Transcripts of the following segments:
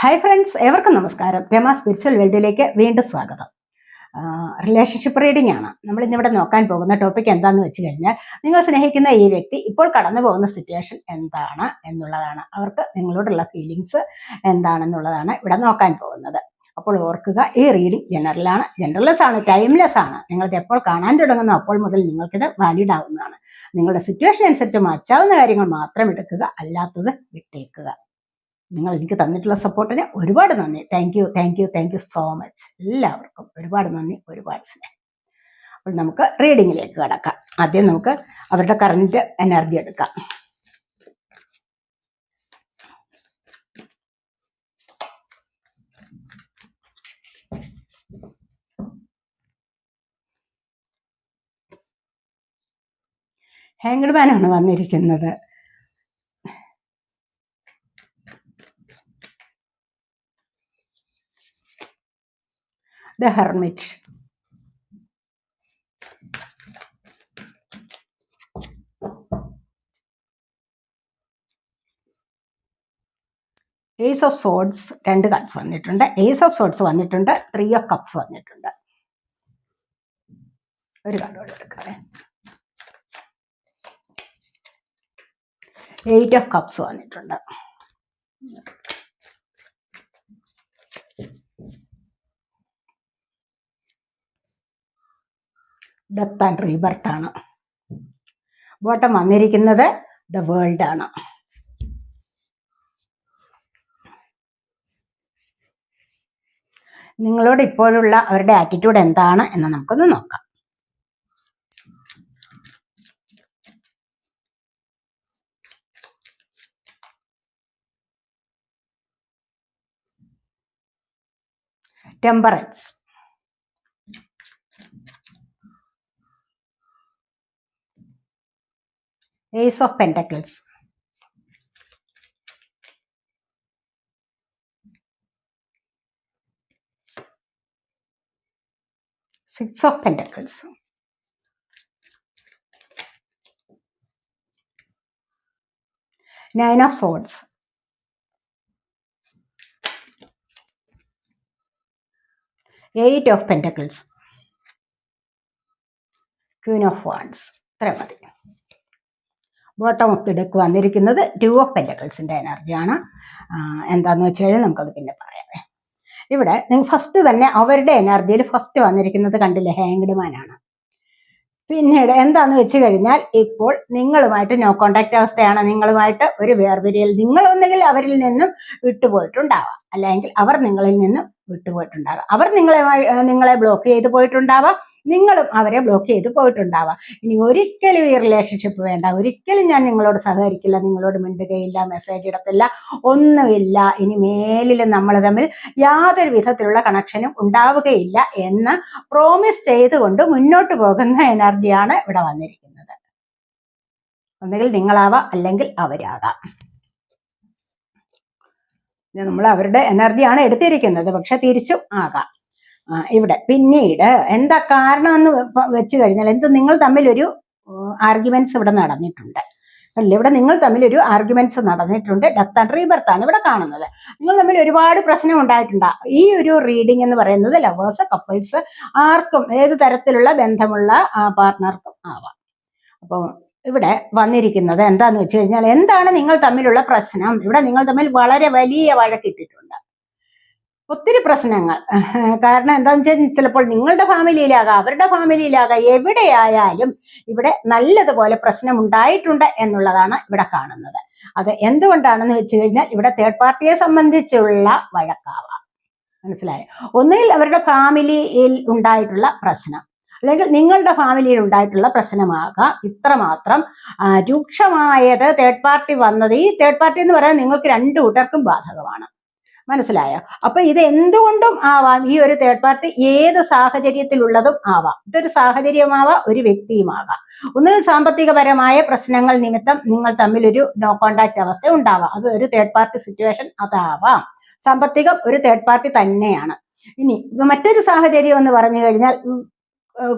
Hi friends ഏവർക്കും നമസ്കാരം. Rama spiritual വേൾഡിലേക്ക് വീണ്ടും സ്വാഗതം. റിലേഷൻഷിപ്പ് റീഡിംഗ് ആണ്. നമ്മൾ ഇന്നിവിടെ നോക്കാൻ പോകുന്ന ടോപ്പിക് എന്താണെന്ന് വെച്ച് കഴിഞ്ഞാൽ നിങ്ങൾ സ്നേഹിക്കുന്ന ഈ വ്യക്തി ഇപ്പോൾ കടന്നു പോകുന്ന സിറ്റുവേഷൻ എന്താണ് എന്നുള്ളതാണ്. അവർക്ക് നിങ്ങളോടുള്ള ഫീലിങ്സ് എന്താണെന്നുള്ളതാണ് ഇവിടെ നോക്കാൻ പോകുന്നത്. അപ്പോൾ ഓർക്കുക ഈ റീഡിംഗ് ജനറലാണ് ജനറൽലെസ് ആണ് ടൈംലെസ് ആണ്. നിങ്ങൾക്ക് എപ്പോൾ കാണാൻ തുടങ്ങുന്നു അപ്പോൾ മുതൽ നിങ്ങൾക്കിത് വാലിഡ് ആവുന്നതാണ്. നിങ്ങളുടെ സിറ്റുവേഷൻ അനുസരിച്ച് മാറ്റാവുന്ന കാര്യങ്ങൾ മാത്രം എടുക്കുക അല്ലാത്തത് വിട്ടേക്കുക. നിങ്ങൾ എനിക്ക് തന്നിട്ടുള്ള സപ്പോർട്ടിന് ഒരുപാട് നന്ദി. Thank you thank you thank you so much എല്ലാവർക്കും ഒരുപാട് നന്ദി ഒരുപാട് സ്നേഹം. അപ്പോൾ നമുക്ക് റീഡിങ്ങിലേക്ക് കടക്കാം. ആദ്യം നമുക്ക് അവരുടെ കറണ്ട് എനർജി എടുക്കാം. ഹാങ്ഡ് മാനാണ് വന്നിരിക്കുന്നത്. The hermit. Ace of swords രണ്ട് കപ്സ് വന്നിട്ടുണ്ട്. ഏസ് ഓഫ് സോഡ്സ് വന്നിട്ടുണ്ട്. ത്രീ ഓഫ് കപ്സ് വന്നിട്ടുണ്ട്. ഒരു കാർഡോട് എടുക്കാതെ എയ്റ്റ് ഓഫ് കപ്സ് വന്നിട്ടുണ്ട്. ഡെത്ത് ആൻഡ് റീബർത്ത് ആണ് ബോട്ടം വന്നിരിക്കുന്നത് ദ വേൾഡ് ആണ്. നിങ്ങളോട് ഇപ്പോഴുള്ള അവരുടെ ആറ്റിറ്റ്യൂഡ് എന്താണ് എന്ന് നമുക്കൊന്ന് നോക്കാം. Temperance. Ace of Pentacles. Six of Pentacles. Nine of Swords. Eight of Pentacles. Queen of Wands. ഇത്ര മതി ബോട്ടം ഓഫ് ദി വന്നിരിക്കുന്നത് ടു ഓഫ് പെന്റക്കിൾസിന്റെ എനർജിയാണ് എന്താന്ന് വെച്ച് കഴിഞ്ഞാൽ നമുക്കത് പിന്നെ പറയാം. ഇവിടെ നിങ്ങൾ ഫസ്റ്റ് തന്നെ അവരുടെ എനർജിയിൽ ഫസ്റ്റ് വന്നിരിക്കുന്നത് കണ്ടില്ലേ? ഹാങ്ഡ് മാനാണ് പിന്നീട് എന്താന്ന് വെച്ച് കഴിഞ്ഞാൽ ഇപ്പോൾ നിങ്ങളുമായിട്ട് നോ കോണ്ടാക്ട് അവസ്ഥയാണ്. നിങ്ങളുമായിട്ട് ഒരു വേർപിരിയൽ നിങ്ങൾ ഒന്നുകിൽ അവരിൽ നിന്നും വിട്ടുപോയിട്ടുണ്ടാവാം. അല്ലെങ്കിൽ അവർ നിങ്ങളിൽ നിന്നും വിട്ടുപോയിട്ടുണ്ടാകാം. അവർ നിങ്ങളെ നിങ്ങളെ ബ്ലോക്ക് ചെയ്ത് പോയിട്ടുണ്ടാവാം. നിങ്ങളും അവരെ ബ്ലോക്ക് ചെയ്ത് പോയിട്ടുണ്ടാവാം. ഇനി ഒരിക്കലും ഈ റിലേഷൻഷിപ്പ് വേണ്ട. ഒരിക്കലും ഞാൻ നിങ്ങളോട് സഹകരിക്കില്ല നിങ്ങളോട് മിണ്ടുകയില്ല മെസ്സേജ് ഇടത്തില്ല ഒന്നുമില്ല. ഇനി മേലിൽ നമ്മൾ തമ്മിൽ യാതൊരു വിധത്തിലുള്ള കണക്ഷനും ഉണ്ടാവുകയില്ല എന്ന് പ്രോമിസ് ചെയ്തുകൊണ്ട് മുന്നോട്ട് പോകുന്ന എനർജിയാണ് ഇവിടെ വന്നിരിക്കുന്നത്. ഒന്നുകിൽ നിങ്ങളാവാം അല്ലെങ്കിൽ അവരാകാം. നമ്മൾ അവരുടെ എനർജിയാണ് എടുത്തിരിക്കുന്നത്. പക്ഷെ തിരിച്ചും ആകാം. ഇവിടെ. പിന്നീട് എന്താ കാരണം എന്ന് വെച്ച് കഴിഞ്ഞാൽ എന്ത് നിങ്ങൾ തമ്മിലൊരു ആർഗ്യുമെന്റ്സ് ഇവിടെ നടന്നിട്ടുണ്ട്. അല്ല? ഇവിടെ നിങ്ങൾ തമ്മിൽ ഒരു ആർഗ്യുമെന്റ്സ് നടന്നിട്ടുണ്ട്. ഡെത്ത് ആൻഡ് റീബർത്ത് ആണ് ഇവിടെ കാണുന്നത്. നിങ്ങൾ തമ്മിൽ ഒരുപാട് പ്രശ്നം ഉണ്ടായിട്ടുണ്ട്. ഈ ഒരു റീഡിംഗ് എന്ന് പറയുന്നത് ലവേഴ്സ് കപ്പിൾസ് ആർക്കും ഏത് തരത്തിലുള്ള ബന്ധമുള്ള പാർട്ട്ണർക്കും ആവാം. അപ്പോൾ ഇവിടെ വന്നിരിക്കുന്നത് എന്താന്ന് വെച്ച് കഴിഞ്ഞാൽ എന്താണ് നിങ്ങൾ തമ്മിലുള്ള പ്രശ്നം? ഇവിടെ നിങ്ങൾ തമ്മിൽ വളരെ വലിയ വഴക്കിട്ടിട്ടുണ്ട് ഒത്തിരി പ്രശ്നങ്ങൾ. കാരണം എന്താണെന്ന് വെച്ചാൽ ചിലപ്പോൾ നിങ്ങളുടെ ഫാമിലിയിലാകാം അവരുടെ ഫാമിലിയിലാകാം എവിടെയായാലും ഇവിടെ നല്ലതുപോലെ പ്രശ്നം ഉണ്ടായിട്ടുണ്ട് എന്നുള്ളതാണ് ഇവിടെ കാണുന്നത്. അത് എന്തുകൊണ്ടാണെന്ന് വെച്ച് കഴിഞ്ഞാൽ ഇവിടെ തേർഡ് പാർട്ടിയെ സംബന്ധിച്ചുള്ള വഴക്കാവാം. മനസ്സിലായോ? ഒന്നുകിൽ അവരുടെ ഫാമിലിയിൽ ഉണ്ടായിട്ടുള്ള പ്രശ്നം അല്ലെങ്കിൽ നിങ്ങളുടെ ഫാമിലിയിൽ ഉണ്ടായിട്ടുള്ള പ്രശ്നമാകാം. ഇത്രമാത്രം രൂക്ഷമായത് തേർഡ് പാർട്ടി വന്നത്. ഈ തേർഡ് പാർട്ടി എന്ന് പറയാൻ നിങ്ങൾക്ക് രണ്ടു കൂട്ടർക്കും ബാധകമാണ്. മനസ്സിലായോ? അപ്പൊ ഇത് എന്തുകൊണ്ടും ആവാം? ഈ ഒരു തേർഡ് പാർട്ടി ഏത് സാഹചര്യത്തിലുള്ളതും ആവാം. ഇതൊരു സാഹചര്യമാവാം ഒരു വ്യക്തിയുമാകാം. ഒന്നുകിൽ സാമ്പത്തികപരമായ പ്രശ്നങ്ങൾ നിമിത്തം നിങ്ങൾ തമ്മിൽ ഒരു നോ കോണ്ടാക്ട് അവസ്ഥ ഉണ്ടാവാം. അത് ഒരു തേർഡ് പാർട്ടി സിറ്റുവേഷൻ അതാവാം. സാമ്പത്തികം ഒരു തേർഡ് പാർട്ടി തന്നെയാണ്. ഇനി മറ്റൊരു സാഹചര്യം എന്ന് പറഞ്ഞു കഴിഞ്ഞാൽ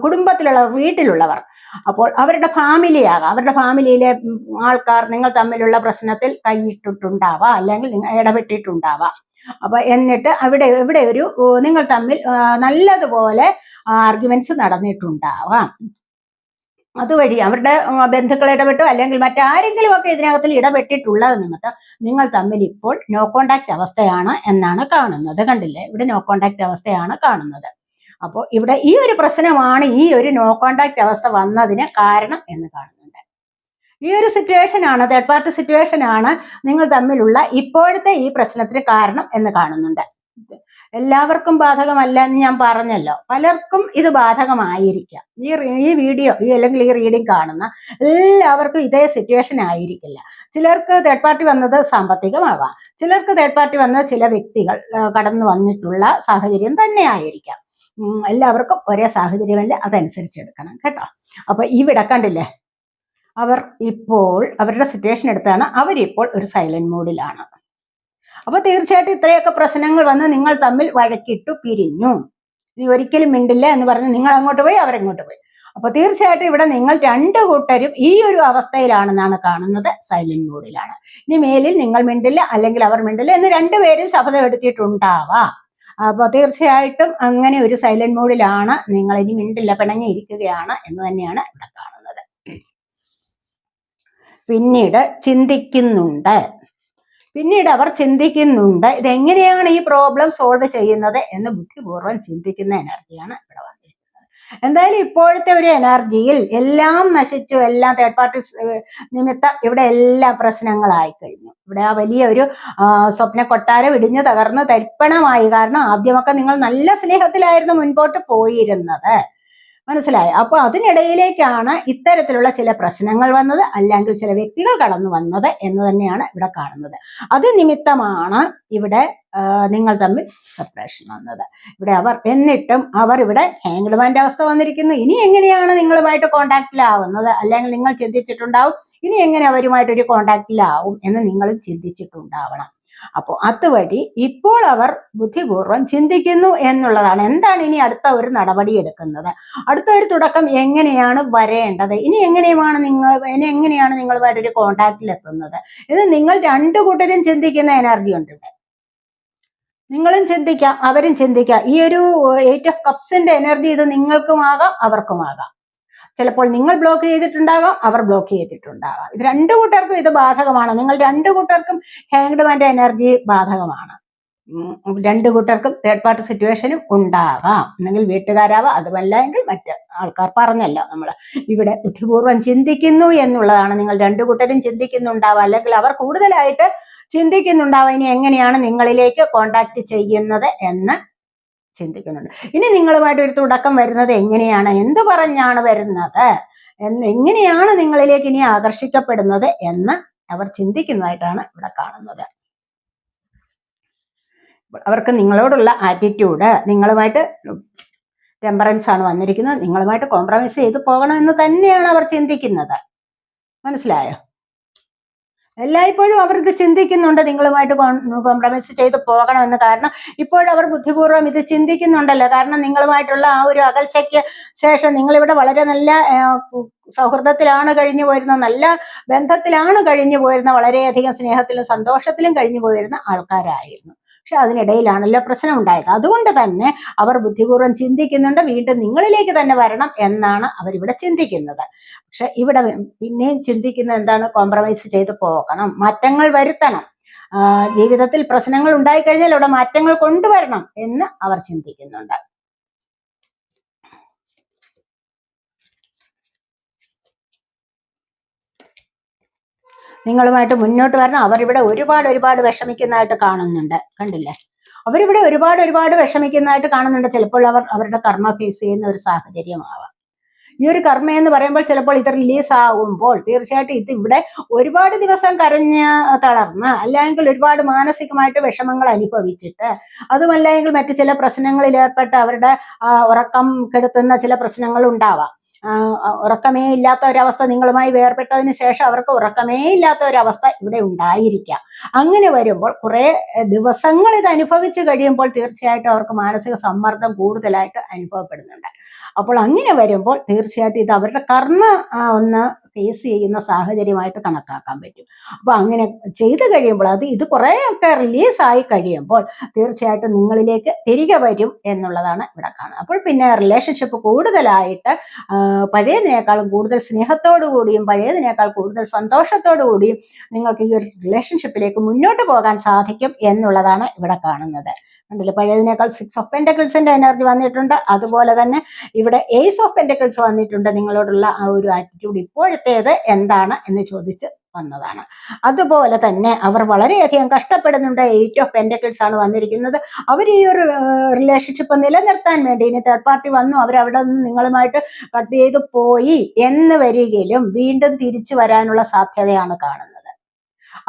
കുടുംബത്തിലുള്ള വീട്ടിലുള്ളവർ. അപ്പോൾ അവരുടെ ഫാമിലി ആകാം അവരുടെ ഫാമിലിയിലെ ആൾക്കാർ നിങ്ങൾ തമ്മിലുള്ള പ്രശ്നത്തിൽ കൈയിട്ടിട്ടുണ്ടാവാം അല്ലെങ്കിൽ ഇടപെട്ടിട്ടുണ്ടാവാം. അപ്പൊ എന്നിട്ട് അവിടെ ഇവിടെ ഒരു നിങ്ങൾ തമ്മിൽ നല്ലതുപോലെ ആർഗ്യുമെന്റ്സ് നടന്നിട്ടുണ്ടാവാം. അതുവഴി അവരുടെ ബന്ധുക്കൾ ഇടപെട്ടു അല്ലെങ്കിൽ മറ്റാരെങ്കിലും ഒക്കെ ഇതിനകത്തിൽ ഇടപെട്ടിട്ടുള്ളത് നിമിത്തം നിങ്ങൾ തമ്മിൽ ഇപ്പോൾ നോ കോണ്ടാക്ട് അവസ്ഥയാണ് എന്നാണ് കാണുന്നത്. കണ്ടില്ലേ? ഇവിടെ നോ കോണ്ടാക്ട് അവസ്ഥയാണ് കാണുന്നത്. അപ്പോൾ ഇവിടെ ഈ ഒരു പ്രശ്നമാണ് ഈ ഒരു നോ കോണ്ടാക്ട് അവസ്ഥ വന്നതിന് കാരണം എന്ന് കാണുന്നുണ്ട് ഈ ഒരു സിറ്റുവേഷൻ ആണ് തേർഡ് പാർട്ടി സിറ്റുവേഷൻ ആണ് നിങ്ങൾ തമ്മിലുള്ള ഇപ്പോഴത്തെ ഈ പ്രശ്നത്തിന് കാരണം എന്ന് കാണുന്നുണ്ട്. എല്ലാവർക്കും ബാധകമല്ല എന്ന് ഞാൻ പറഞ്ഞല്ലോ. പലർക്കും ഇത് ബാധകമായിരിക്കാം. ഈ ഈ വീഡിയോ ഈ അല്ലെങ്കിൽ ഈ റീഡിങ് കാണുന്ന എല്ലാവർക്കും ഇതേ സിറ്റുവേഷൻ ആയിരിക്കില്ല. ചിലർക്ക് തേർഡ് പാർട്ടി വന്നത് സാമ്പത്തികമാവാം. ചിലർക്ക് തേർഡ് പാർട്ടി വന്ന ചില വ്യക്തികൾ കടന്നു വന്നിട്ടുള്ള സാഹചര്യം തന്നെ ആയിരിക്കാം. എല്ലാവർക്കും ഒരേ സാഹചര്യമല്ല. അതനുസരിച്ച് എടുക്കണം. കേട്ടോ? അപ്പൊ ഇവിടെ കണ്ടില്ലേ? അവർ ഇപ്പോൾ അവരുടെ സിറ്റുവേഷൻ എടുത്താണ് അവരിപ്പോൾ ഒരു സൈലന്റ് മോഡിലാണ് അപ്പൊ തീർച്ചയായിട്ടും ഇത്രയൊക്കെ പ്രശ്നങ്ങൾ വന്ന് നിങ്ങൾ തമ്മിൽ വഴക്കിട്ടു പിരിഞ്ഞു. ഇനി ഒരിക്കലും മിണ്ടില്ല എന്ന് പറഞ്ഞ് നിങ്ങൾ അങ്ങോട്ട് പോയി അവരങ്ങോട്ട് പോയി. അപ്പൊ തീർച്ചയായിട്ടും ഇവിടെ നിങ്ങൾ രണ്ട് കൂട്ടരും ഈ ഒരു അവസ്ഥയിലാണെന്നാണ് കാണുന്നത് സൈലന്റ് മോഡിലാണ് ഇനി മേലിൽ നിങ്ങൾ മിണ്ടില്ല അല്ലെങ്കിൽ അവർ മിണ്ടില്ല എന്ന് രണ്ടുപേരും ശബ്ദം എടുത്തിട്ടുണ്ടാവാം. അപ്പൊ തീർച്ചയായിട്ടും അങ്ങനെ ഒരു സൈലന്റ് മോഡിലാണ് നിങ്ങൾ ഇനി മിണ്ടില്ല പിണങ്ങി ഇരിക്കുകയാണ് എന്ന് തന്നെയാണ് ഇവിടെ കാണുന്നത്. പിന്നീട് ചിന്തിക്കുന്നുണ്ട്. പിന്നീട് അവർ ചിന്തിക്കുന്നുണ്ട്. ഇതെങ്ങനെയാണ് ഈ പ്രോബ്ലം സോൾവ് ചെയ്യുന്നത് എന്ന് ബുദ്ധിപൂർവം ചിന്തിക്കുന്ന എനർജിയാണ് ഇവിടെ വന്നിരിക്കുന്നത്. എന്തായാലും ഇപ്പോഴത്തെ ഒരു എനർജിയിൽ എല്ലാം നശിച്ചു എല്ലാം തേർഡ് പാർട്ടി നിമിത്തം ഇവിടെ എല്ലാ പ്രശ്നങ്ങളായി കഴിഞ്ഞു. ഇവിടെ ആ വലിയ ഒരു സ്വപ്ന കൊട്ടാരം ഇടിഞ്ഞു തകർന്ന് തരിപ്പണമായി. കാരണം ആദ്യമൊക്കെ നിങ്ങൾ നല്ല സ്നേഹത്തിലായിരുന്നു മുൻപോട്ട് പോയിരുന്നത്. മനസ്സിലായോ? അപ്പൊ അതിനിടയിലേക്കാണ് ഇത്തരത്തിലുള്ള ചില പ്രശ്നങ്ങൾ വന്നത് അല്ലെങ്കിൽ ചില വ്യക്തികൾ കടന്നു വന്നത് എന്ന് തന്നെയാണ് ഇവിടെ കാണുന്നത്. അത് നിമിത്തമാണ് ഇവിടെ നിങ്ങൾ തമ്മിൽ സെപ്പറേഷൻ വന്നത്. ഇവിടെ അവർ എന്നിട്ടും അവർ ഇവിടെ ഹാങ്ഡ്മാന്റെ അവസ്ഥ വന്നിരിക്കുന്നു. ഇനി എങ്ങനെയാണ് നിങ്ങളുമായിട്ട് കോണ്ടാക്റ്റിലാവുന്നത് അല്ലെങ്കിൽ നിങ്ങൾ ചിന്തിച്ചിട്ടുണ്ടാവും ഇനി എങ്ങനെ അവരുമായിട്ട് ഒരു കോണ്ടാക്റ്റിലാവും എന്ന് നിങ്ങൾ ചിന്തിച്ചിട്ടുണ്ടാവണം. അപ്പോൾ അതുവഴി ഇപ്പോൾ അവർ ബുദ്ധിപൂർവം ചിന്തിക്കുന്നു എന്നുള്ളതാണ്. എന്താണ് ഇനി അടുത്ത ഒരു നടപടി എടുക്കുന്നത്? അടുത്ത ഒരു തുടക്കം എങ്ങനെയാണ് വരേണ്ടത്? ഇനി എങ്ങനെയുമാണ് നിങ്ങൾ ഇനി എങ്ങനെയാണ് നിങ്ങളുമായിട്ട് ഒരു കോണ്ടാക്റ്റിൽ എത്തുന്നത്? ഇത് നിങ്ങൾ രണ്ടു കൂട്ടരും ചിന്തിക്കുന്ന എനർജി ഉണ്ട് ഇവിടെ. നിങ്ങളും ചിന്തിക്കാം അവരും ചിന്തിക്കാം. ഈ ഒരു എയ്റ്റ് ഓഫ് കപ്സിന്റെ എനർജി ഇത് നിങ്ങൾക്കുമാകാം അവർക്കുമാകാം. ചിലപ്പോൾ നിങ്ങൾ ബ്ലോക്ക് ചെയ്തിട്ടുണ്ടാകാം അവർ ബ്ലോക്ക് ചെയ്തിട്ടുണ്ടാകാം. ഇത് രണ്ടു കൂട്ടർക്കും ഇത് ബാധകമാണ്. നിങ്ങൾ രണ്ടു കൂട്ടർക്കും ഹാങ്ഡ്മാന്റെ എനർജി ബാധകമാണ്. രണ്ടു കൂട്ടർക്കും തേർഡ് പാർട്ടി സിറ്റുവേഷനും ഉണ്ടാകാം. അല്ലെങ്കിൽ വീട്ടുകാരാവാം അതുമല്ല എങ്കിൽ മറ്റ് ആൾക്കാർ പറഞ്ഞല്ലോ നമ്മൾ ഇവിടെ ബുദ്ധിപൂർവം ചിന്തിക്കുന്നു എന്നുള്ളതാണ്. നിങ്ങൾ രണ്ടു കൂട്ടരും ചിന്തിക്കുന്നുണ്ടാവാം അല്ലെങ്കിൽ അവർ കൂടുതലായിട്ട് ചിന്തിക്കുന്നുണ്ടാവാം. ഇനി എങ്ങനെയാണ് നിങ്ങളിലേക്ക് കോണ്ടാക്ട് ചെയ്യുന്നത് എന്ന് ചിന്തിക്കുന്നുണ്ട്. ഇനി നിങ്ങളുമായിട്ട് ഒരു തുടക്കം വരുന്നത് എങ്ങനെയാണ്? എന്ത് പറഞ്ഞാണ് വരുന്നത്? എന്ന് എങ്ങനെയാണ് നിങ്ങളിലേക്ക് ഇനി ആകർഷിക്കപ്പെടുന്നത് എന്ന് അവർ ചിന്തിക്കുന്നതായിട്ടാണ് ഇവിടെ കാണുന്നത്. അവർക്ക് നിങ്ങളോടുള്ള ആറ്റിറ്റ്യൂഡ് നിങ്ങളുമായിട്ട് ടെമ്പറൻസ് ആണ് വന്നിരിക്കുന്നത്. നിങ്ങളുമായിട്ട് കോംപ്രമൈസ് ചെയ്ത് പോകണമെന്ന് തന്നെയാണ് അവർ ചിന്തിക്കുന്നത്. മനസ്സിലായോ? എല്ലായ്പ്പോഴും അവർ ഇത് ചിന്തിക്കുന്നുണ്ട്. നിങ്ങളുമായിട്ട് കോംപ്രമൈസ് ചെയ്ത് പോകണമെന്ന്. കാരണം ഇപ്പോഴവർ ബുദ്ധിപൂർവം ഇത് ചിന്തിക്കുന്നുണ്ടല്ലോ. കാരണം നിങ്ങളുമായിട്ടുള്ള ആ ഒരു അകൽച്ചയ്ക്ക് ശേഷം നിങ്ങളിവിടെ വളരെ നല്ല സൗഹൃദത്തിലാണ് കഴിഞ്ഞു പോയിരുന്ന നല്ല ബന്ധത്തിലാണ് കഴിഞ്ഞു പോയിരുന്ന വളരെയധികം സ്നേഹത്തിലും സന്തോഷത്തിലും കഴിഞ്ഞു പോയിരുന്ന ആൾക്കാരായിരുന്നു. പക്ഷെ അതിനിടയിലാണല്ലോ പ്രശ്നം ഉണ്ടായത് അതുകൊണ്ട് തന്നെ അവർ ബുദ്ധിപൂർവം ചിന്തിക്കുന്നുണ്ട്. വീണ്ടും നിങ്ങളിലേക്ക് തന്നെ വരണം എന്നാണ് അവരിവിടെ ചിന്തിക്കുന്നത്. പക്ഷെ ഇവിടെ പിന്നെയും ചിന്തിക്കുന്ന എന്താണ്? കോംപ്രമൈസ് ചെയ്ത് പോകണം. മാറ്റങ്ങൾ വരുത്തണം. ജീവിതത്തിൽ പ്രശ്നങ്ങൾ ഉണ്ടായിക്കഴിഞ്ഞാൽ ഇവിടെ മാറ്റങ്ങൾ കൊണ്ടുവരണം എന്ന് അവർ ചിന്തിക്കുന്നുണ്ട്. നിങ്ങളുമായിട്ട് മുന്നോട്ട് വരണം. അവരിവിടെ ഒരുപാട് ഒരുപാട് വിഷമിക്കുന്നതായിട്ട് കാണുന്നുണ്ട്. കണ്ടില്ലേ? അവരിവിടെ ഒരുപാട് ഒരുപാട് വിഷമിക്കുന്നതായിട്ട് കാണുന്നുണ്ട്. ചിലപ്പോൾ അവർ അവരുടെ കർമ്മ ഫേസ് ചെയ്യുന്ന ഒരു സാഹചര്യമാവാം. ഈ ഒരു കർമ്മ എന്ന് പറയുമ്പോൾ ചിലപ്പോൾ ഇത് റിലീസ് ആകുമ്പോൾ തീർച്ചയായിട്ടും ഇത് ഇവിടെ ഒരുപാട് ദിവസം കരഞ്ഞ് തളർന്ന് അല്ലെങ്കിൽ ഒരുപാട് മാനസികമായിട്ട് വിഷമങ്ങൾ അനുഭവിച്ചിട്ട് അതുമല്ലെങ്കിൽ മറ്റു ചില പ്രശ്നങ്ങളിൽ ഏർപ്പെട്ട് അവരുടെ ഉറക്കം കെടുത്തുന്ന ചില പ്രശ്നങ്ങൾ ഉണ്ടാവാം. ഉറക്കമേ ഇല്ലാത്ത ഒരവസ്ഥ നിങ്ങളുമായി വേർപെട്ടതിന് ശേഷം അവർക്ക് ഉറക്കമേ ഇല്ലാത്ത ഒരവസ്ഥ ഇവിടെ ഉണ്ടായിരിക്കാം. അങ്ങനെ വരുമ്പോൾ കുറേ ദിവസങ്ങൾ ഇത് അനുഭവിച്ചു കഴിയുമ്പോൾ തീർച്ചയായിട്ടും അവർക്ക് മാനസിക സമ്മർദ്ദം കൂടുതലായിട്ട് അനുഭവപ്പെടുന്നുണ്ട്. അപ്പോൾ അങ്ങനെ വരുമ്പോൾ തീർച്ചയായിട്ടും ഇത് അവരുടെ കർമ്മ ഒന്ന് ഫേസ് ചെയ്യുന്ന സാഹചര്യമായിട്ട് കണക്കാക്കാൻ പറ്റും. അപ്പോൾ അങ്ങനെ ചെയ്തു കഴിയുമ്പോൾ അത് ഇത് കുറേയൊക്കെ റിലീസായി കഴിയുമ്പോൾ തീർച്ചയായിട്ടും നിങ്ങളിലേക്ക് തിരികെ വരും എന്നുള്ളതാണ് ഇവിടെ കാണുന്നത് അപ്പോൾ പിന്നെ റിലേഷൻഷിപ്പ് കൂടുതലായിട്ട് പഴയതിനേക്കാളും കൂടുതൽ സ്നേഹത്തോടു കൂടിയും പഴയതിനേക്കാൾ കൂടുതൽ സന്തോഷത്തോടു കൂടിയും നിങ്ങൾക്ക് ഈ ഒരു റിലേഷൻഷിപ്പിലേക്ക് മുന്നോട്ട് പോകാൻ സാധിക്കും എന്നുള്ളതാണ് ഇവിടെ കാണുന്നത്. ഉണ്ടല്ലോ പഴയതിനേക്കാൾ സിക്സ് ഓഫ് പെന്റക്കിൾസിന്റെ എനർജി വന്നിട്ടുണ്ട്. അതുപോലെ തന്നെ ഇവിടെ എയ്സ് ഓഫ് പെന്റക്കിൾസ് വന്നിട്ടുണ്ട്. നിങ്ങളോടുള്ള ആ ഒരു ആറ്റിറ്റ്യൂഡ് ഇപ്പോഴത്തേത് എന്താണ് എന്ന് ചോദിച്ച് വന്നതാണ്. അതുപോലെ തന്നെ അവർ വളരെയധികം കഷ്ടപ്പെടുന്നുണ്ട്. എയ്റ്റ് ഓഫ് പെന്റക്കിൾസ് ആണ് വന്നിരിക്കുന്നത്. അവർ ഈ ഒരു റിലേഷൻഷിപ്പ് നിലനിർത്താൻ വേണ്ടി ഇനി തേർഡ് പാർട്ടി വന്നു. അവർ അവിടെ നിന്ന് നിങ്ങളുമായിട്ട് കട്ട് ചെയ്ത് പോയി എന്ന് വരികയിലും വീണ്ടും തിരിച്ചു വരാനുള്ള സാധ്യതയാണ് കാണുന്നത്.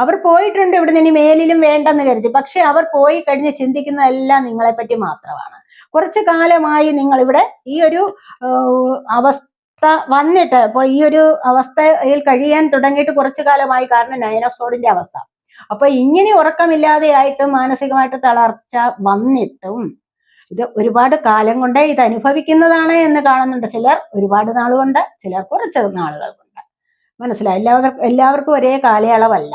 അവർ പോയിട്ടുണ്ട് ഇവിടെ നിന്ന് മേലിലും വേണ്ടെന്ന് കരുതി. പക്ഷെ അവർ പോയി കഴിഞ്ഞ് ചിന്തിക്കുന്നതെല്ലാം നിങ്ങളെപ്പറ്റി മാത്രമാണ്. കുറച്ചു കാലമായി നിങ്ങൾ ഇവിടെ ഈ ഒരു അവസ്ഥ വന്നിട്ട് അപ്പോൾ ഈ ഒരു അവസ്ഥയിൽ കഴിയാൻ തുടങ്ങിയിട്ട് കുറച്ചു കാലമായി കാരണം നയൻ ഓഫ് സോഡിന്റെ അവസ്ഥ. അപ്പൊ ഇങ്ങനെ ഉറക്കമില്ലാതെ ആയിട്ട് മാനസികമായിട്ട് തളർച്ച വന്നിട്ടും ഇത് ഒരുപാട് കാലം കൊണ്ട് ഇത് അനുഭവിക്കുന്നതാണ് എന്ന് കാണുന്നുണ്ട് ചിലർ. ഒരുപാട് നാളുകൊണ്ട് ചിലർ കുറച്ച് നാളുകൾ കൊണ്ട് മനസ്സിലായി? എല്ലാവർക്കും എല്ലാവർക്കും ഒരേ കാലയളവല്ല.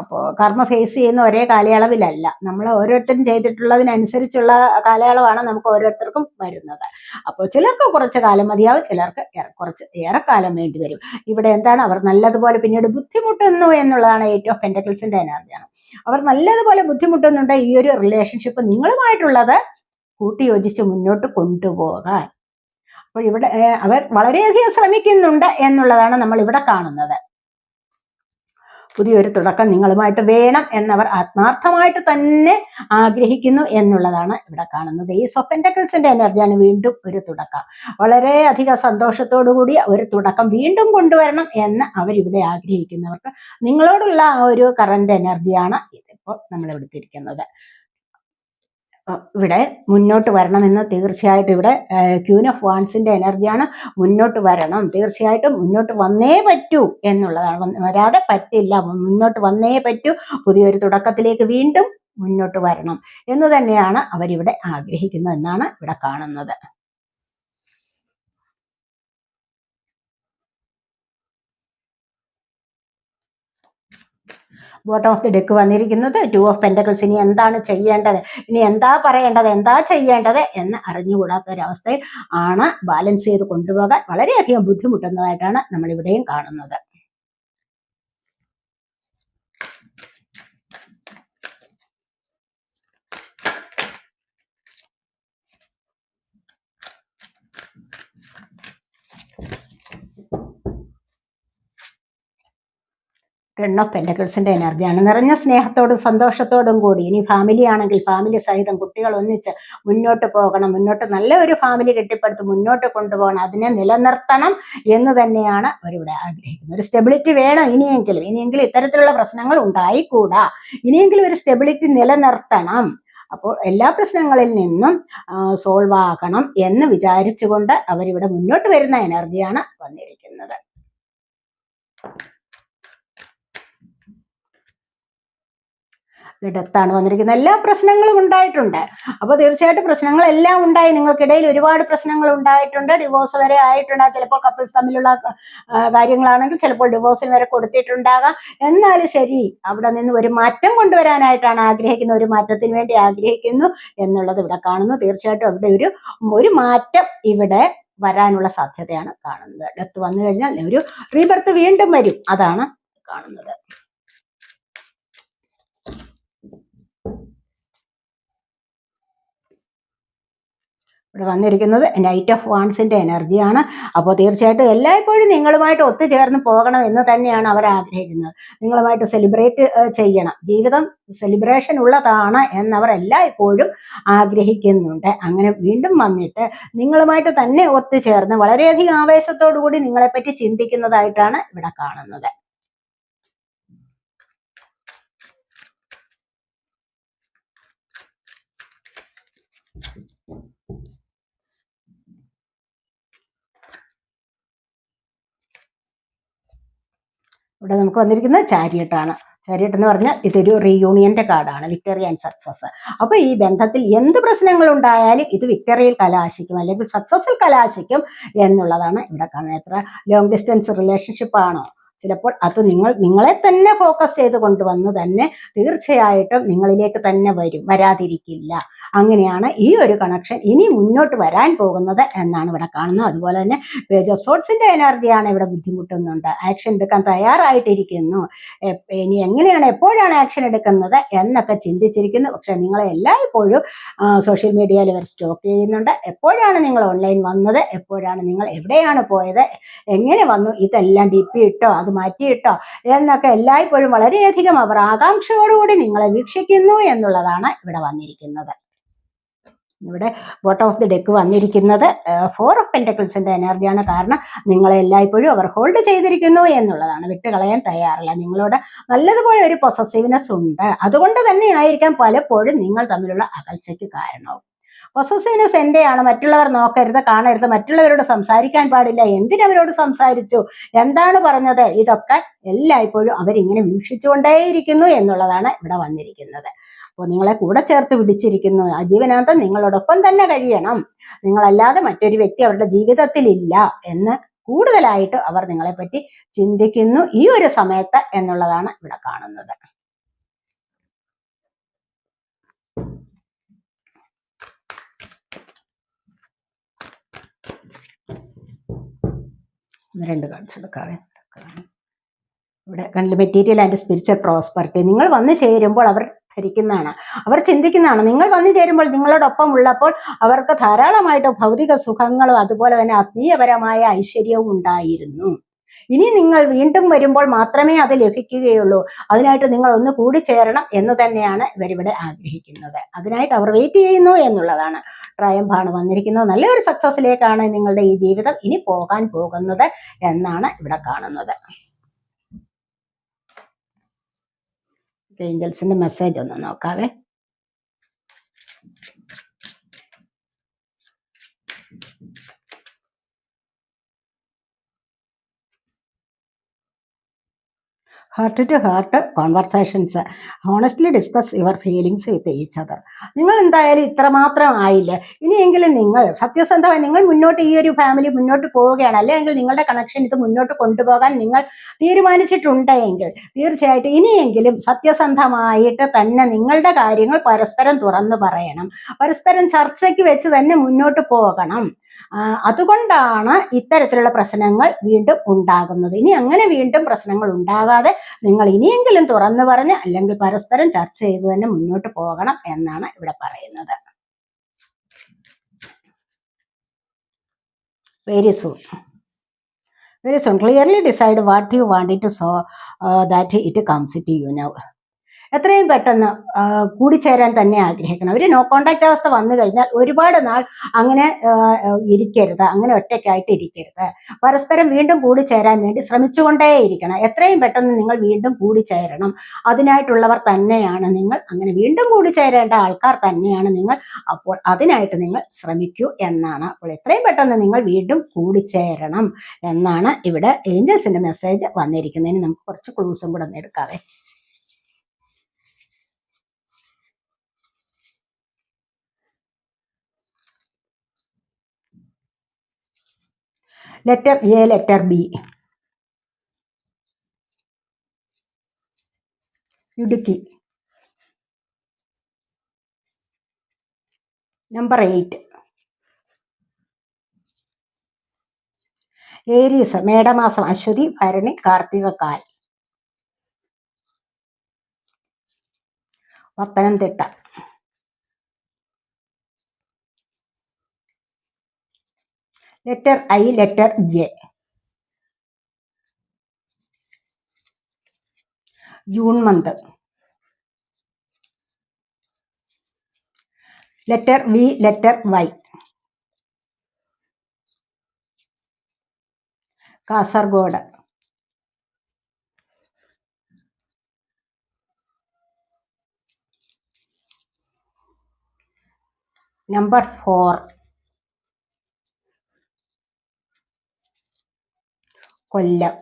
അപ്പോൾ കർമ്മ ഫേസ് ചെയ്യുന്ന ഒരേ കാലയളവിലല്ല. നമ്മൾ ഓരോരുത്തരും ചെയ്തിട്ടുള്ളതിനനുസരിച്ചുള്ള കാലയളവാണ് നമുക്ക് ഓരോരുത്തർക്കും വരുന്നത്. അപ്പോൾ ചിലർക്ക് കുറച്ച് കാലം മതിയാവും ചിലർക്ക് കുറച്ച് ഏറെക്കാലം വേണ്ടി വരും. ഇവിടെ എന്താണ്? അവർ നല്ലതുപോലെ പിന്നീട് ബുദ്ധിമുട്ടുന്നു എന്നുള്ളതാണ് ഏറ്റവും പെന്റക്കിൾസിന്റെ എനർജിയാണ് അവർ നല്ലതുപോലെ ബുദ്ധിമുട്ടുന്നുണ്ട് ഈ ഒരു റിലേഷൻഷിപ്പ് നിങ്ങളുമായിട്ടുള്ളത് കൂട്ടിയോജിച്ച് മുന്നോട്ട് കൊണ്ടുപോകാൻ. അപ്പോൾ ഇവിടെ അവർ വളരെയധികം ശ്രമിക്കുന്നുണ്ട് എന്നുള്ളതാണ് നമ്മൾ ഇവിടെ കാണുന്നത്. പുതിയൊരു തുടക്കം നിങ്ങളുമായിട്ട് വേണം എന്നവർ ആത്മാർത്ഥമായിട്ട് തന്നെ ആഗ്രഹിക്കുന്നു എന്നുള്ളതാണ് ഇവിടെ കാണുന്നത്. ഈ സൊപ്പന്റക്കിൾസിന്റെ എനർജിയാണ് വീണ്ടും ഒരു തുടക്കം. വളരെയധികം സന്തോഷത്തോടു കൂടി ഒരു തുടക്കം വീണ്ടും കൊണ്ടുവരണം എന്ന് അവരിവിടെ ആഗ്രഹിക്കുന്നവർക്ക് നിങ്ങളോടുള്ള ആ ഒരു കറണ്ട് എനർജിയാണ് ഇതിപ്പോൾ നമ്മൾ എടുത്തിരിക്കുന്നത്. ഇവിടെ മുന്നോട്ട് വരണമെന്ന് തീർച്ചയായിട്ടും ഇവിടെ ക്യൂൻ ഓഫ് വാൺസിന്റെ എനർജിയാണ് മുന്നോട്ട് വരണം. തീർച്ചയായിട്ടും മുന്നോട്ട് വന്നേ പറ്റൂ എന്നുള്ളതാണ്. വരാതെ പറ്റില്ല. മുന്നോട്ട് വന്നേ പറ്റൂ. പുതിയൊരു തുടക്കത്തിലേക്ക് വീണ്ടും മുന്നോട്ട് വരണം എന്ന് തന്നെയാണ് അവരിവിടെ ആഗ്രഹിക്കുന്നത് എന്നാണ് ഇവിടെ കാണുന്നത്. ബോട്ടം ഓഫ് ദി ഡെക്ക് വന്നിരിക്കുന്നത്? ടു ഓഫ് പെന്റക്കിൾസ് ഇനി എന്താണ് ചെയ്യേണ്ടത്? ഇനി എന്താ പറയേണ്ടത്? എന്താ ചെയ്യേണ്ടത്? എന്ന് അറിഞ്ഞുകൂടാത്ത ഒരവസ്ഥയിൽ ആണ് ബാലൻസ് ചെയ്ത് കൊണ്ടുപോകാൻ വളരെയധികം ബുദ്ധിമുട്ടുന്നതായിട്ടാണ് നമ്മളിവിടെയും കാണുന്നത്. ടെൺ ഓഫ് പെൻഡക്കിൾസിന്റെ എനർജിയാണ് നിറഞ്ഞ സ്നേഹത്തോടും സന്തോഷത്തോടും കൂടി. ഇനി ഫാമിലി ആണെങ്കിൽ ഫാമിലി സഹിതം കുട്ടികൾ ഒന്നിച്ച് മുന്നോട്ട് പോകണം. മുന്നോട്ട് നല്ല ഒരു ഫാമിലി കെട്ടിപ്പടുത്ത് മുന്നോട്ട് കൊണ്ടുപോകണം. അതിനെ നിലനിർത്തണം എന്ന് തന്നെയാണ് അവരിവിടെ ആഗ്രഹിക്കുന്നത്. ഒരു സ്റ്റെബിലിറ്റി വേണം ഇനിയെങ്കിലും. ഇനിയെങ്കിലും ഇത്തരത്തിലുള്ള പ്രശ്നങ്ങൾ ഉണ്ടായിക്കൂടാ. ഇനിയെങ്കിലും ഒരു സ്റ്റെബിലിറ്റി നിലനിർത്തണം. അപ്പോൾ എല്ലാ പ്രശ്നങ്ങളിൽ നിന്നും സോൾവ് ആക്കണം എന്ന് വിചാരിച്ചുകൊണ്ട് അവരിവിടെ മുന്നോട്ട് വരുന്ന എനർജിയാണ് വന്നിരിക്കുന്നത്. ഡെത്താണ് വന്നിരിക്കുന്നത്. എല്ലാ പ്രശ്നങ്ങളും ഉണ്ടായിട്ടുണ്ട്. അപ്പോൾ തീർച്ചയായിട്ടും പ്രശ്നങ്ങളെല്ലാം ഉണ്ടായി. നിങ്ങൾക്കിടയിൽ ഒരുപാട് പ്രശ്നങ്ങൾ ഉണ്ടായിട്ടുണ്ട്. ഡിവോഴ്സ് വരെ ആയിട്ടുണ്ട്. ചിലപ്പോൾ കപ്പിൾസ് തമ്മിലുള്ള കാര്യങ്ങളാണെങ്കിൽ ചിലപ്പോൾ ഡിവോഴ്സിന് വരെ കൊടുത്തിട്ടുണ്ടാകാം. എന്നാൽ ശരി അവിടെ നിന്ന് ഒരു മാറ്റം കൊണ്ടുവരാനായിട്ടാണ് ആഗ്രഹിക്കുന്നത്. ഒരു മാറ്റത്തിന് വേണ്ടി ആഗ്രഹിക്കുന്നു എന്നുള്ളത് ഇവിടെ കാണുന്നു. തീർച്ചയായിട്ടും അവിടെ ഒരു ഒരു മാറ്റം ഇവിടെ വരാനുള്ള സാധ്യതയാണ് കാണുന്നത്. ഡെത്ത് വന്നു കഴിഞ്ഞാൽ ഒരു റീബർത്ത് വീണ്ടും വരും. അതാണ് കാണുന്നത്. ഇവിടെ വന്നിരിക്കുന്നത് നൈറ്റ് ഓഫ് വാൺസിന്റെ എനർജിയാണ് അപ്പോൾ തീർച്ചയായിട്ടും എല്ലായ്പ്പോഴും നിങ്ങളുമായിട്ട് ഒത്തുചേർന്ന് പോകണം എന്ന് തന്നെയാണ് അവർ ആഗ്രഹിക്കുന്നത്. നിങ്ങളുമായിട്ട് സെലിബ്രേറ്റ് ചെയ്യണം. ജീവിതം സെലിബ്രേഷൻ ഉള്ളതാണ് എന്നവർ എല്ലായ്പ്പോഴും ആഗ്രഹിക്കുന്നുണ്ട്. അങ്ങനെ വീണ്ടും വന്നിട്ട് നിങ്ങളുമായിട്ട് തന്നെ ഒത്തുചേർന്ന് വളരെയധികം ആവേശത്തോടു കൂടി നിങ്ങളെപ്പറ്റി ചിന്തിക്കുന്നതായിട്ടാണ് ഇവിടെ കാണുന്നത്. ഇവിടെ നമുക്ക് വന്നിരിക്കുന്നത് ചാരിയട്ടാണ്. ചാരിയട്ട് എന്ന് പറഞ്ഞാൽ ഇതൊരു റീയൂണിയന്റെ കാർഡാണ് വിക്ടറി ആൻഡ് സക്സസ് അപ്പൊ ഈ ബന്ധത്തിൽ എന്ത് പ്രശ്നങ്ങൾ ഉണ്ടായാലും ഇത് വിക്ടറിയിൽ കലാശിക്കും അല്ലെങ്കിൽ സക്സസിൽ കലാശിക്കും എന്നുള്ളതാണ് ഇവിടെ കാണുന്നത്. എത്ര ലോങ് ഡിസ്റ്റൻസ് റിലേഷൻഷിപ്പ് ആണോ? ചിലപ്പോൾ അത് നിങ്ങൾ നിങ്ങളെ തന്നെ ഫോക്കസ് ചെയ്ത് കൊണ്ടുവന്ന് തന്നെ തീർച്ചയായിട്ടും നിങ്ങളിലേക്ക് തന്നെ വരും വരാതിരിക്കില്ല. അങ്ങനെയാണ് ഈ ഒരു കണക്ഷൻ ഇനി മുന്നോട്ട് വരാൻ പോകുന്നത് എന്നാണ് ഇവിടെ കാണുന്നത്. അതുപോലെ തന്നെ പേജ് ഓഫ് സോട്ട്സിന്റെ എനർജിയാണ് ഇവിടെ ബുദ്ധിമുട്ടുന്നുണ്ട്. ആക്ഷൻ എടുക്കാൻ തയ്യാറായിട്ടിരിക്കുന്നു. ഇനി എങ്ങനെയാണ് എപ്പോഴാണ് ആക്ഷൻ എടുക്കുന്നത് എന്നൊക്കെ ചിന്തിച്ചിരിക്കുന്നു. പക്ഷെ നിങ്ങളെ എല്ലായ്പ്പോഴും സോഷ്യൽ മീഡിയയിൽ ഇവർ സ്റ്റോക്ക് ചെയ്യുന്നുണ്ട്. എപ്പോഴാണ് നിങ്ങൾ ഓൺലൈൻ വന്നത്? എപ്പോഴാണ് നിങ്ങൾ എവിടെയാണ് പോയത്? എങ്ങനെ വന്നു? ഇതെല്ലാം ഡി പി ഇട്ടോ അത് മാറ്റിയിട്ടോ എന്നൊക്കെ എല്ലായ്പ്പോഴും വളരെയധികം അവർ ആകാംക്ഷയോടുകൂടി നിങ്ങളെ വീക്ഷിക്കുന്നു എന്നുള്ളതാണ് ഇവിടെ വന്നിരിക്കുന്നത്. ഇവിടെ ബോട്ടം ഓഫ് ദി ഡെക്ക് വന്നിരിക്കുന്നത് ഫോർ ഓഫ് പെന്റക്കിൾസിന്റെ എനർജിയാണ് കാരണം നിങ്ങളെ എല്ലായ്പ്പോഴും അവർ ഹോൾഡ് ചെയ്തിരിക്കുന്നു എന്നുള്ളതാണ്. വിട്ടുകളയാൻ തയ്യാറില്ല. നിങ്ങളോട് നല്ലതുപോലെ ഒരു പൊസസീവ്നെസ് ഉണ്ട്. അതുകൊണ്ട് തന്നെ ആയിരിക്കാം പലപ്പോഴും നിങ്ങൾ തമ്മിലുള്ള അകൽച്ചയ്ക്ക് കാരണവും. പൊസസീവ്നെസ് എന്റെയാണ്. മറ്റുള്ളവർ നോക്കരുത് കാണരുത് മറ്റുള്ളവരോട് സംസാരിക്കാൻ പാടില്ല. എന്തിനവരോട് സംസാരിച്ചു? എന്താണ് പറഞ്ഞത്? ഇതൊക്കെ എല്ലായ്പ്പോഴും അവരിങ്ങനെ വീക്ഷിച്ചുകൊണ്ടേയിരിക്കുന്നു എന്നുള്ളതാണ് ഇവിടെ വന്നിരിക്കുന്നത്. അപ്പോൾ നിങ്ങളെ കൂടെ ചേർത്ത് പിടിച്ചിരിക്കുന്നു. ആ ജീവനാന്തം നിങ്ങളോടൊപ്പം തന്നെ കഴിയണം. നിങ്ങളല്ലാതെ മറ്റൊരു വ്യക്തി അവരുടെ ജീവിതത്തിലില്ല എന്ന് കൂടുതലായിട്ട് അവർ നിങ്ങളെപ്പറ്റി ചിന്തിക്കുന്നു ഈ ഒരു സമയത്ത് എന്നുള്ളതാണ് ഇവിടെ കാണുന്നത്. ഒന്ന് രണ്ട് കാണിച്ചു കൊടുക്കാവേ. ഇവിടെ കണ്ടില്ല മെറ്റീരിയൽ ആൻഡ് സ്പിരിച്വൽ പ്രോസ്പെറിറ്റി നിങ്ങൾ വന്നു ചേരുമ്പോൾ അവർ ധരിക്കുന്നതാണ്. അവർ ചിന്തിക്കുന്നതാണ്. നിങ്ങൾ വന്നു ചേരുമ്പോൾ നിങ്ങളോടൊപ്പം ഉള്ളപ്പോൾ അവർക്ക് ധാരാളമായിട്ട് ഭൗതിക സുഖങ്ങളും അതുപോലെ തന്നെ ആത്മീയപരമായ ഐശ്വര്യവും ഉണ്ടായിരുന്നു. ഇനി നിങ്ങൾ വീണ്ടും വരുമ്പോൾ മാത്രമേ അത് ലഭിക്കുകയുള്ളൂ. അതിനായിട്ട് നിങ്ങൾ ഒന്ന് കൂടി ചേരണം എന്ന് തന്നെയാണ് ഇവരിവിടെ ആഗ്രഹിക്കുന്നത്. അതിനായിട്ട് അവർ വെയിറ്റ് ചെയ്യുന്നു എന്നുള്ളതാണ്. ട്രയംഭാണ് വന്നിരിക്കുന്നത്. നല്ലൊരു സക്സസിലേക്കാണ് നിങ്ങളുടെ ഈ ജീവിതം ഇനി പോകാൻ പോകുന്നത് എന്നാണ് ഇവിടെ കാണുന്നത്. ഏഞ്ചൽസിന്റെ മെസ്സേജ് ഒന്ന് നോക്കാവേ. Heart to heart conversations honestly discuss your feelings with each other നിങ്ങൾ എന്തായാലും ഇത്രമാത്രം ആയില്ല? ഇനിയെങ്കിലും നിങ്ങൾ സത്യസന്ധമായി നിങ്ങൾ മുന്നോട്ട് ഈ ഒരു ഫാമിലി മുന്നോട്ട് പോവുകയാണ്. അല്ലെങ്കിൽ നിങ്ങളുടെ കണക്ഷൻ ഇത് മുന്നോട്ട് കൊണ്ടുപോകാൻ നിങ്ങൾ തീരുമാനിച്ചിട്ടുണ്ടെങ്കിൽ തീർച്ചയായിട്ടും ഇനിയെങ്കിലും സത്യസന്ധമായിട്ട് തന്നെ നിങ്ങളുടെ കാര്യങ്ങൾ പരസ്പരം തുറന്നു പറയണം. പരസ്പരം ചർച്ചയ്ക്ക് വെച്ച് തന്നെ മുന്നോട്ട് പോകണം. അതുകൊണ്ടാണ് ഇത്തരത്തിലുള്ള പ്രശ്നങ്ങൾ വീണ്ടും ഉണ്ടാകുന്നത്. ഇനി അങ്ങനെ വീണ്ടും പ്രശ്നങ്ങൾ ഉണ്ടാകാതെ നിങ്ങൾ ഇനിയെങ്കിലും തുറന്നു പറഞ്ഞ് അല്ലെങ്കിൽ പരസ്പരം ചർച്ച ചെയ്ത് തന്നെ മുന്നോട്ട് പോകണം എന്നാണ് ഇവിടെ പറയുന്നത്. Very soon very soon clearly decide what you want to so that it comes to you now എത്രയും പെട്ടെന്ന് കൂടിച്ചേരാൻ തന്നെ ആഗ്രഹിക്കണം. ഒരു നോ കോണ്ടാക്ട് അവസ്ഥ വന്നു കഴിഞ്ഞാൽ ഒരുപാട് നാൾ അങ്ങനെ ഇരിക്കരുത്. അങ്ങനെ ഒറ്റയ്ക്കായിട്ട് ഇരിക്കരുത്. പരസ്പരം വീണ്ടും കൂടിച്ചേരാൻ വേണ്ടി ശ്രമിച്ചുകൊണ്ടേയിരിക്കണം. എത്രയും പെട്ടെന്ന് നിങ്ങൾ വീണ്ടും കൂടിച്ചേരണം. അതിനായിട്ടുള്ളവർ തന്നെയാണ് നിങ്ങൾ. അങ്ങനെ വീണ്ടും കൂടിച്ചേരേണ്ട ആൾക്കാർ തന്നെയാണ് നിങ്ങൾ. അപ്പോൾ അതിനായിട്ട് നിങ്ങൾ ശ്രമിക്കൂ എന്നാണ്. അപ്പോൾ എത്രയും പെട്ടെന്ന് നിങ്ങൾ വീണ്ടും കൂടിച്ചേരണം എന്നാണ് ഇവിടെ ഏഞ്ചൽസിന്റെ മെസ്സേജ് വന്നിരിക്കുന്നതിന് നമുക്ക് കുറച്ച് ക്ലൂസും കൂടെ ഒന്ന് എടുക്കാവേ. Letter A letter B Idukki number eight Aries മേടമാസം Ashwathi Bharani Karthika കാൽ. Pathanamthitta. Letter I letter J. June month. Letter V letter Y. Kasaragod. Number four. Kollam.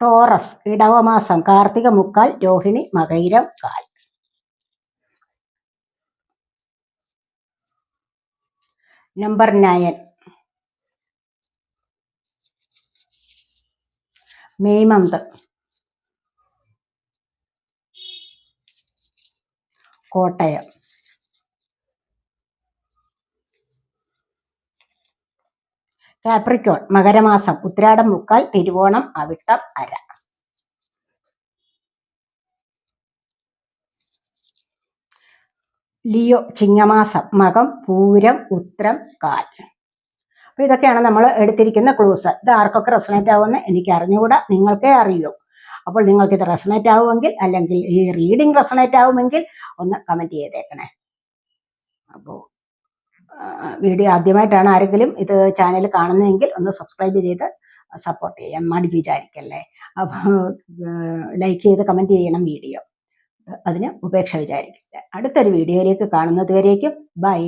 Taurus ഇടവമാസം Karthika മുക്കാൽ രോഹിണി മകൈരം കാൽ. Number nine. May month. Kottayam. Capricorn മകരമാസം Uthradam മുക്കാൽ തിരുവോണം അവിട്ടം അര. Leo ചിങ്ങമാസം മകം പൂരം ഉത്രം കാൽ. അപ്പൊ ഇതൊക്കെയാണ് നമ്മൾ എടുത്തിരിക്കുന്ന ക്ലൂസ് ഇത് ആർക്കൊക്കെ റെസണേറ്റ് ആവുമെന്ന് എനിക്ക് അറിഞ്ഞുകൂടാ നിങ്ങൾക്കേ അറിയൂ. അപ്പോൾ നിങ്ങൾക്ക് ഇത് റെസണേറ്റ് ആവുമെങ്കിൽ അല്ലെങ്കിൽ ഈ റീഡിംഗ് റെസണേറ്റ് ആവുമെങ്കിൽ ഒന്ന് കമന്റ് ചെയ്തേക്കണേ. അപ്പോൾ വീഡിയോ ആദ്യമായിട്ടാണ് ആരെങ്കിലും ഇത് ചാനൽ കാണുന്നതെങ്കിൽ ഒന്ന് സബ്സ്ക്രൈബ് ചെയ്ത് സപ്പോർട്ട് ചെയ്യാൻ മടി വിചാരിക്കല്ലേ? അപ്പോൾ ലൈക്ക് ചെയ്ത് കമന്റ് ചെയ്യണം വീഡിയോ. അതിന് ഉപേക്ഷ വിചാരിക്കില്ല? അടുത്തൊരു വീഡിയോയിലേക്ക് കാണുന്നത് വരേക്കും. ബൈ